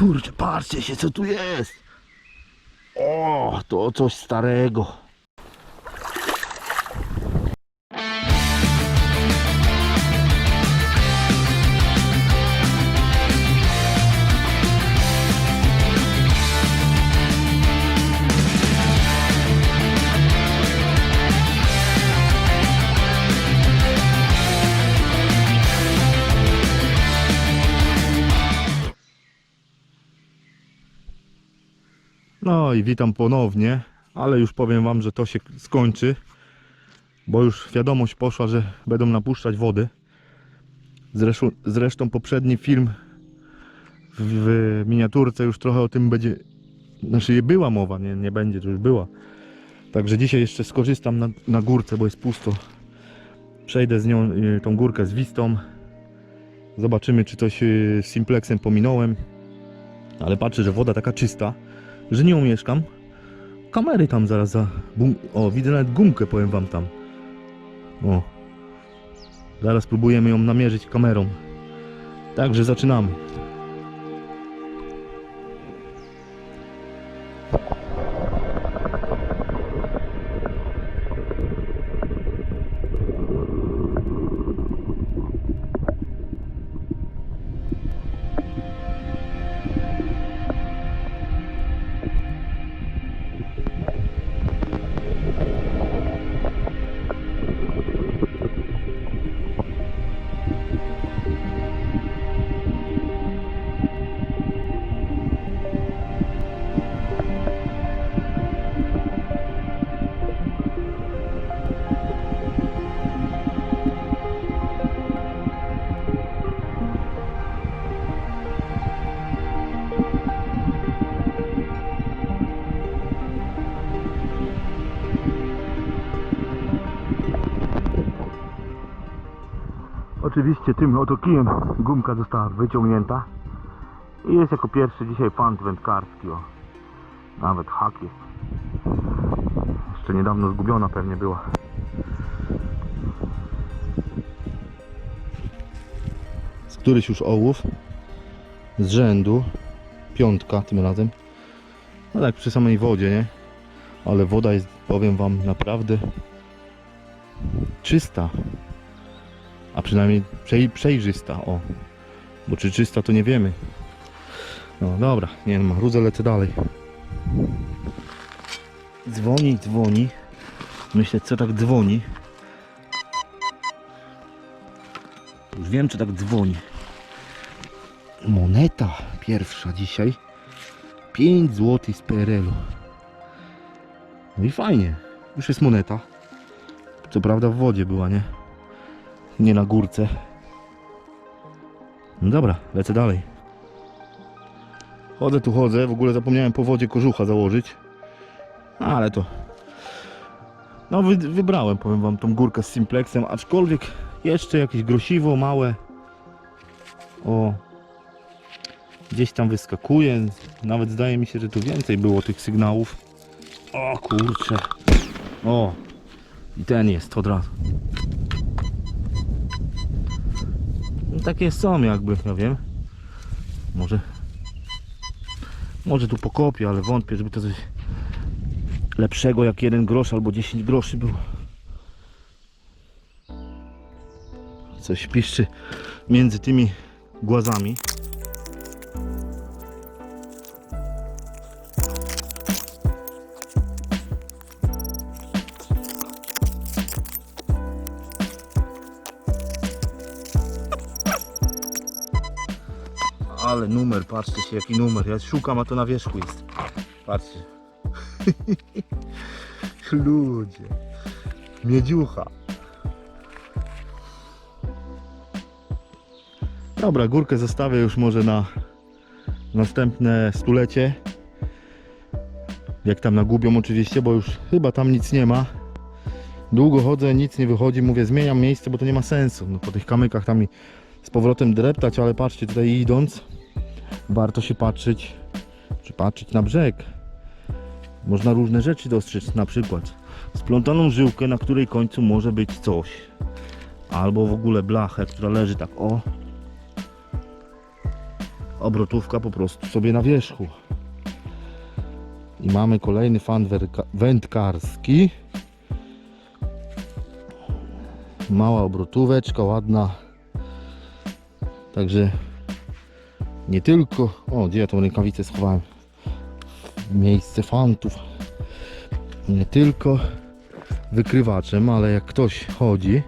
Kurczę, patrzcie się co tu jest. O, to coś starego. No i witam ponownie, ale już powiem wam, że to się skończy, bo już wiadomość poszła, że będą napuszczać wody. Zresztą, zresztą poprzedni film w, w miniaturce już trochę o tym będzie, znaczy była mowa, nie, nie będzie, to już była. Także dzisiaj jeszcze skorzystam na, na górce, bo jest pusto. Przejdę z nią, y, tą górkę z Wistą. Zobaczymy, czy coś y, z Simplexem pominąłem. Ale patrzę, że woda taka czysta że nie umieszkam. Kamery tam zaraz za... Bum... O, widzę nawet gumkę, powiem wam tam. O. Zaraz próbujemy ją namierzyć kamerą. Także zaczynamy. Oczywiście tym oto kijem gumka została wyciągnięta i jest jako pierwszy dzisiaj pant wędkarski. O. Nawet hak jest. Jeszcze niedawno zgubiona pewnie była. Z któryś już ołów z rzędu piątka tym razem. No tak przy samej wodzie, nie? Ale woda jest, powiem wam, naprawdę czysta a przynajmniej przej, przejrzysta, o. Bo czy czysta to nie wiemy. No dobra, nie ma, rudzę lecę dalej. Dzwoni, dzwoni. Myślę, co tak dzwoni. Już wiem, czy tak dzwoni. Moneta pierwsza dzisiaj. 5 zł z PRL-u. No i fajnie. Już jest moneta. Co prawda w wodzie była, nie? Nie na górce. No dobra, lecę dalej. Chodzę tu chodzę, w ogóle zapomniałem po wodzie kożucha założyć. No, ale to... No wy, wybrałem, powiem wam, tą górkę z Simplexem, aczkolwiek jeszcze jakieś grosiwo małe. O. Gdzieś tam wyskakuje. Nawet zdaje mi się, że tu więcej było tych sygnałów. O kurczę. O. I ten jest od razu. Takie są jakby, ja wiem. Może może tu pokopię, ale wątpię, żeby to coś lepszego jak jeden grosz albo 10 groszy było. Coś piszczy między tymi głazami. Patrzcie się jaki numer. Ja szukam, a to na wierzchu jest. Patrzcie. Ludzie. Miedziucha. Dobra, górkę zostawię już może na następne stulecie. Jak tam nagubią oczywiście, bo już chyba tam nic nie ma. Długo chodzę, nic nie wychodzi. Mówię, zmieniam miejsce, bo to nie ma sensu. No, po tych kamykach tam mi z powrotem dreptać, ale patrzcie, tutaj idąc, warto się patrzeć, czy patrzeć na brzeg. Można różne rzeczy dostrzec, na przykład splątaną żyłkę, na której końcu może być coś. Albo w ogóle blachę, która leży tak o. obrotówka po prostu sobie na wierzchu. I mamy kolejny fan wędkarski. Mała obrotóweczka, ładna. Także nie tylko. O, gdzie ja tą rękawicę schowałem? Miejsce fantów. Nie tylko wykrywaczem, ale jak ktoś chodzi,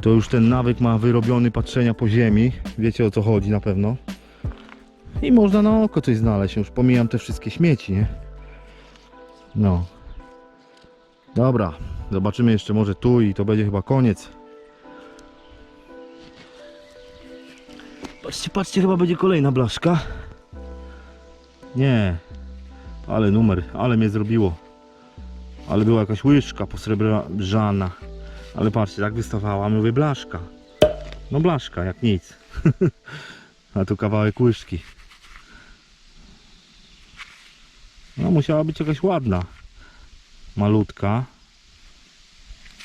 to już ten nawyk ma wyrobiony patrzenia po ziemi. Wiecie o co chodzi na pewno. I można na oko coś znaleźć. Już pomijam te wszystkie śmieci, nie? No. Dobra, zobaczymy jeszcze może tu i to będzie chyba koniec. Patrzcie, patrzcie, chyba będzie kolejna blaszka. Nie. Ale numer, ale mnie zrobiło. Ale była jakaś łyżka posrebrzana. Ale patrzcie, tak wystawała, mówię blaszka. No blaszka, jak nic. A tu kawałek łyżki. No musiała być jakaś ładna. Malutka.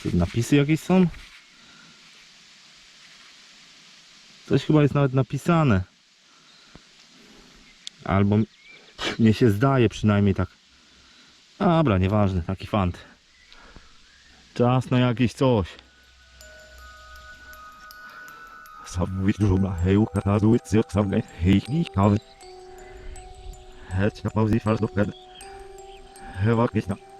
Tu napisy jakieś są? Coś chyba jest nawet napisane. Albo mnie się zdaje przynajmniej tak. Dobra, nieważne, taki fant. Czas na jakieś coś. Kawy. Heć na.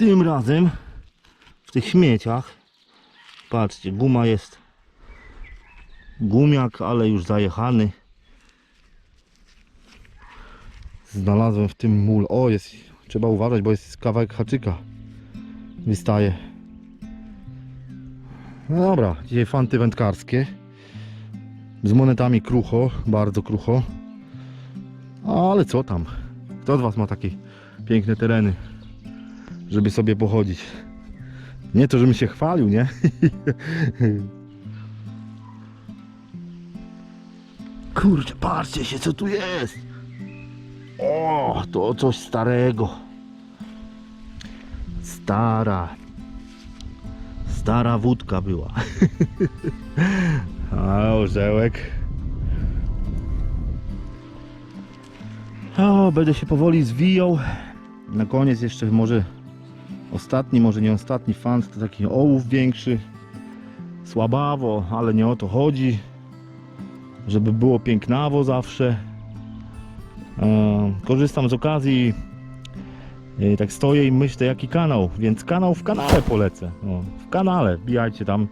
Tym razem w tych śmieciach patrzcie, guma jest gumiak, ale już zajechany. Znalazłem w tym mól. O, jest. Trzeba uważać, bo jest kawałek haczyka. Wystaje. No dobra, dzisiaj fanty wędkarskie. Z monetami krucho, bardzo krucho. Ale co tam? Kto z Was ma takie piękne tereny? Żeby sobie pochodzić. Nie to, żebym się chwalił, nie? Kurczę, patrzcie się, co tu jest. O, to coś starego. Stara. Stara wódka była. A, orzełek. O, będę się powoli zwijał. Na koniec jeszcze może Ostatni, może nie ostatni fan to taki ołów większy. Słabawo, ale nie o to chodzi. Żeby było pięknawo zawsze. E, korzystam z okazji. E, tak stoję i myślę jaki kanał, więc kanał w kanale polecę. O, w kanale, wbijajcie tam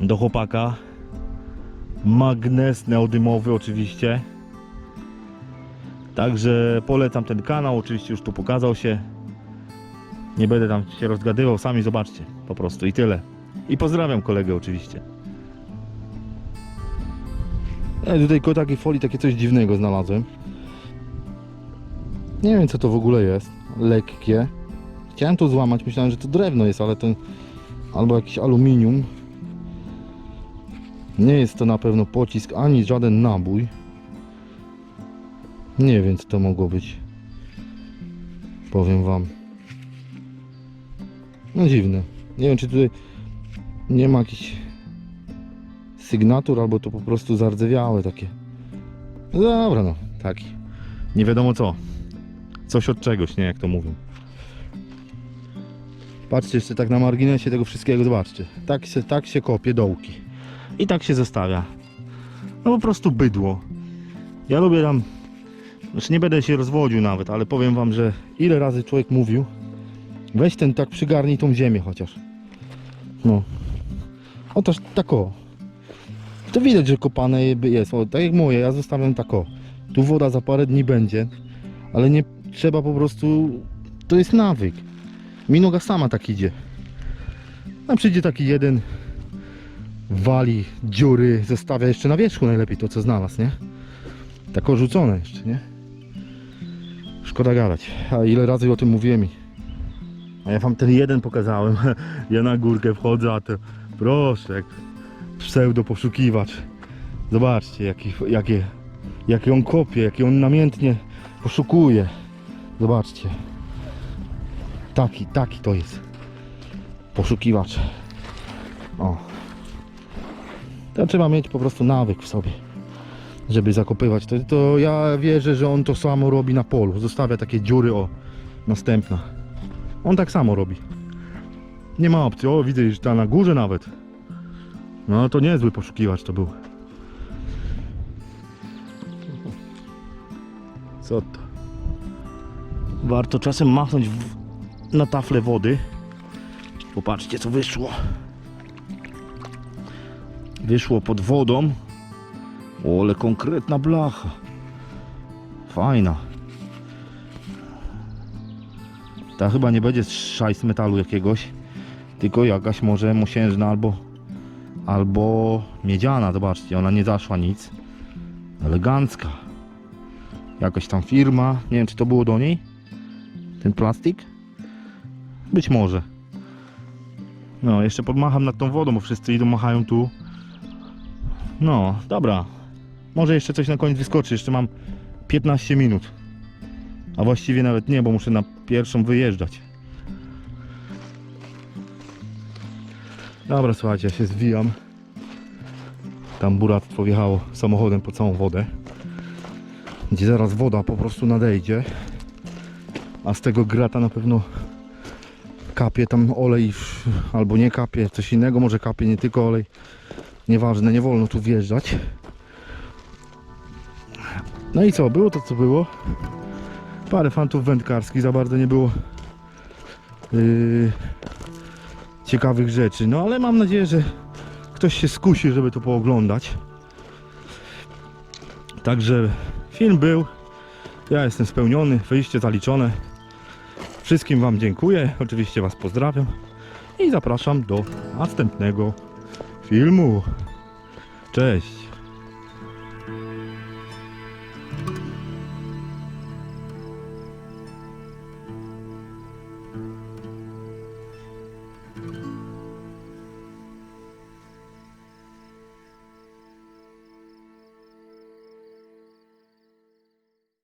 do chłopaka. Magnes neodymowy oczywiście. Także polecam ten kanał, oczywiście już tu pokazał się. Nie będę tam się rozgadywał, sami zobaczcie po prostu i tyle. I pozdrawiam kolegę oczywiście. Ja tutaj koło takiej folii takie coś dziwnego znalazłem. Nie wiem co to w ogóle jest. Lekkie. Chciałem to złamać, myślałem, że to drewno jest, ale to albo jakiś aluminium. Nie jest to na pewno pocisk ani żaden nabój. Nie wiem co to mogło być. Powiem wam. No dziwne. Nie wiem czy tutaj nie ma jakichś sygnatur albo to po prostu zardzewiałe takie. No dobra no, taki. Nie wiadomo co. Coś od czegoś, nie jak to mówią. Patrzcie jeszcze tak na marginesie tego wszystkiego, zobaczcie. Tak się, tak się kopie dołki. I tak się zostawia. No po prostu bydło. Ja lubię tam znaczy nie będę się rozwodził nawet, ale powiem wam, że ile razy człowiek mówił, weź ten tak przygarnij tą ziemię chociaż. No. Otóż tak o. To widać, że kopane jest. O, tak jak moje, ja zostawiam tak o. Tu woda za parę dni będzie, ale nie trzeba po prostu. To jest nawyk. Mi noga sama tak idzie. A przyjdzie taki jeden, wali dziury, zostawia jeszcze na wierzchu najlepiej to co znalazł, nie? Tak orzucone jeszcze, nie? Szkoda gadać. A ile razy o tym mówiłem? i- A ja wam ten jeden pokazałem. Ja na górkę wchodzę, a to proszę, jak pseudo poszukiwacz. Zobaczcie, jaki, jakie, jakie on kopie, jakie on namiętnie poszukuje. Zobaczcie. Taki, taki to jest. Poszukiwacz. O. To trzeba mieć po prostu nawyk w sobie, żeby zakopywać. To, to ja wierzę, że on to samo robi na polu. Zostawia takie dziury, o, następna. On tak samo robi. Nie ma opcji. O, widzę, że ta na górze nawet. No to niezły poszukiwacz to był. Co to? Warto czasem machnąć w, na taflę wody. Popatrzcie co wyszło. Wyszło pod wodą. O, ale konkretna blacha. Fajna. Ta chyba nie będzie szajs metalu jakiegoś, tylko jakaś może mosiężna albo albo miedziana, zobaczcie, ona nie zaszła nic. Elegancka. Jakaś tam firma, nie wiem czy to było do niej, ten plastik? Być może. No, jeszcze podmacham nad tą wodą, bo wszyscy idą, machają tu. No, dobra. Może jeszcze coś na koniec wyskoczy, jeszcze mam 15 minut. A właściwie nawet nie, bo muszę na pierwszą wyjeżdżać. Dobra, słuchajcie, ja się zwijam. Tam buractwo wjechało samochodem po całą wodę. Gdzie zaraz woda po prostu nadejdzie. A z tego grata na pewno kapie tam olej, albo nie kapie, coś innego może kapie, nie tylko olej. Nieważne, nie wolno tu wjeżdżać. No i co, było to co było. Parę fantów wędkarskich, za bardzo nie było yy, ciekawych rzeczy. No ale mam nadzieję, że ktoś się skusi, żeby to pooglądać. Także film był. Ja jestem spełniony, wyjście zaliczone. Wszystkim Wam dziękuję, oczywiście Was pozdrawiam i zapraszam do następnego filmu. Cześć!